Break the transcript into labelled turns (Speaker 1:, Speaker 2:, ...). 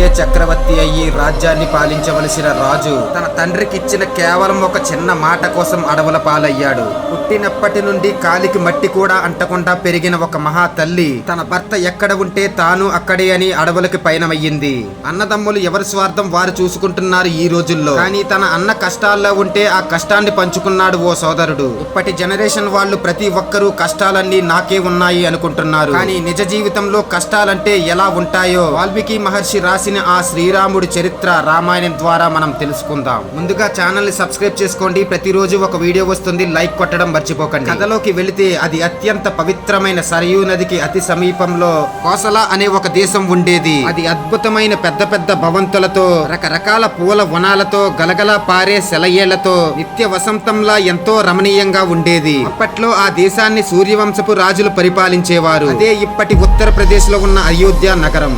Speaker 1: ఒకే చక్రవర్తి అయ్యి రాజ్యాన్ని పాలించవలసిన రాజు తన తండ్రికిచ్చిన కేవలం ఒక చిన్న మాట కోసం అడవుల పాలయ్యాడు. పుట్టినప్పటి నుండి కాలికి మట్టి కూడా అంటకుండా పెరిగిన ఒక మహా తల్లి తన భర్త ఎక్కడ ఉంటే తాను అక్కడే అని అడవులకి పయనమయ్యింది. అన్నదమ్ములు ఎవరి స్వార్థం వారు చూసుకుంటున్నారు ఈ రోజుల్లో? కానీ తన అన్న కష్టాల్లో ఉంటే ఆ కష్టాన్ని పంచుకున్నాడు ఓ సోదరుడు. ఇప్పటి జనరేషన్ వాళ్ళు ప్రతి ఒక్కరూ కష్టాలన్నీ నాకే ఉన్నాయి అనుకుంటున్నారు. కానీ నిజ జీవితంలో కష్టాలంటే ఎలా ఉంటాయో వాల్మీకి మహర్షి రాసి రాసిన ఆ శ్రీరాముడి చరిత్ర రామాయణం ద్వారా మనం తెలుసుకుందాం. ముందుగా ఛానల్ని సబ్స్క్రైబ్ చేసుకోండి. ప్రతిరోజు ఒక వీడియో వస్తుంది. లైక్ కొట్టడం మర్చిపోకండి. కథలోకి వెళితే అది అత్యంత పవిత్రమైన సరయూ నదికి అతి సమీపంలో కోసల అనే ఒక దేశం ఉండేది. అది అద్భుతమైన పెద్ద పెద్ద భవంతులతో రకరకాల పూల వనాలతో గలగల పారే సెలయేళ్ళతో నిత్య వసంతంలా ఎంతో రమణీయంగా ఉండేది. అప్పట్లో ఆ దేశాన్ని సూర్యవంశపు రాజులు పరిపాలించేవారు. అదే ఇప్పటి ఉత్తరప్రదేశ్లో ఉన్న అయోధ్య నగరం.